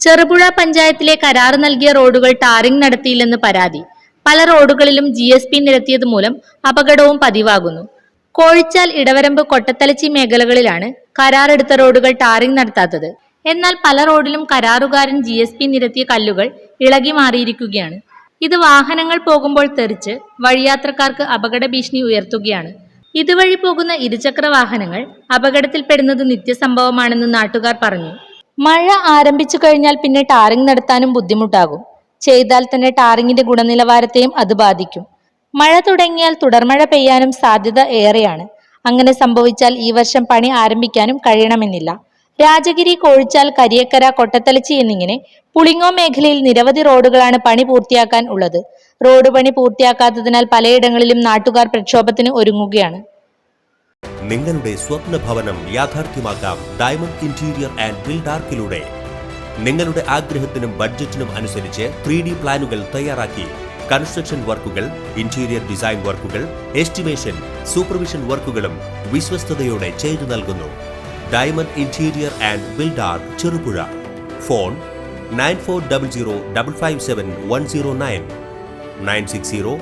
ചെറുപുഴ പഞ്ചായത്തിലെ കരാർ നൽകിയ റോഡുകൾ ടാറിംഗ് നടത്തിയില്ലെന്ന് പരാതി. പല റോഡുകളിലും ജി എസ് പി നിരത്തിയത് മൂലം അപകടവും പതിവാകുന്നു. കോഴിച്ചാൽ ഇടവരമ്പ് കൊട്ടത്തലച്ചി മേഖലകളിലാണ് കരാറെടുത്ത റോഡുകൾ ടാറിംഗ് നടത്താത്തത്. എന്നാൽ പല റോഡിലും കരാറുകാരൻ ജി എസ് പി നിരത്തിയ കല്ലുകൾ ഇളകി മാറിയിരിക്കുകയാണ്. ഇത് വാഹനങ്ങൾ പോകുമ്പോൾ തെറിച്ച് വഴിയാത്രക്കാർക്ക് അപകട ഭീഷണി ഉയർത്തുകയാണ്. ഇതുവഴി പോകുന്ന ഇരുചക്ര വാഹനങ്ങൾ അപകടത്തിൽപ്പെടുന്നത് നിത്യസംഭവമാണെന്ന് നാട്ടുകാർ പറഞ്ഞു. മഴ ആരംഭിച്ചു കഴിഞ്ഞാൽ പിന്നെ ടാറിംഗ് നടത്താനും ബുദ്ധിമുട്ടാകും. ചെയ്താൽ തന്നെ ടാറിങ്ങിന്റെ ഗുണനിലവാരത്തെയും അത് ബാധിക്കും. മഴ തുടങ്ങിയാൽ തുടർമഴ പെയ്യാനും സാധ്യത ഏറെയാണ്. അങ്ങനെ സംഭവിച്ചാൽ ഈ വർഷം പണി ആരംഭിക്കാനും കഴിയണമെന്നില്ല. രാജഗിരി കോഴിച്ചാൽ കരിയക്കര കൊട്ടത്തലച്ചി എന്നിങ്ങനെ പുളിങ്ങോ മേഖലയിൽ നിരവധി റോഡുകളാണ് പണി പൂർത്തിയാക്കാൻ ഉള്ളത്. റോഡ് പണി പൂർത്തിയാക്കാത്തതിനാൽ പലയിടങ്ങളിലും നാട്ടുകാർ പ്രക്ഷോഭത്തിന് ഒരുങ്ങുകയാണ്. നിങ്ങളുടെ സ്വപ്ന ഭവനം യാഥാർത്ഥ്യമാക്കാം. ഡയമണ്ട് ഇന്റീരിയർ ആൻഡ് ബിൽഡാർക്കിലൂടെ നിങ്ങളുടെ ആഗ്രഹത്തിനും ബഡ്ജറ്റിനും അനുസരിച്ച് ത്രീ ഡി പ്ലാനുകൾ തയ്യാറാക്കി. കൺസ്ട്രക്ഷൻ വർക്കുകൾ ഇന്റീരിയർ ഡിസൈൻ വർക്കുകൾ എസ്റ്റിമേഷൻ സൂപ്പർവിഷൻ വർക്കുകളും വിശ്വസ്തയോടെ ചെയ്തു നൽകുന്നു. Diamond interior and Buildark Cherupuzha. Phone nine four double zero double five seven one zero nine nine six zero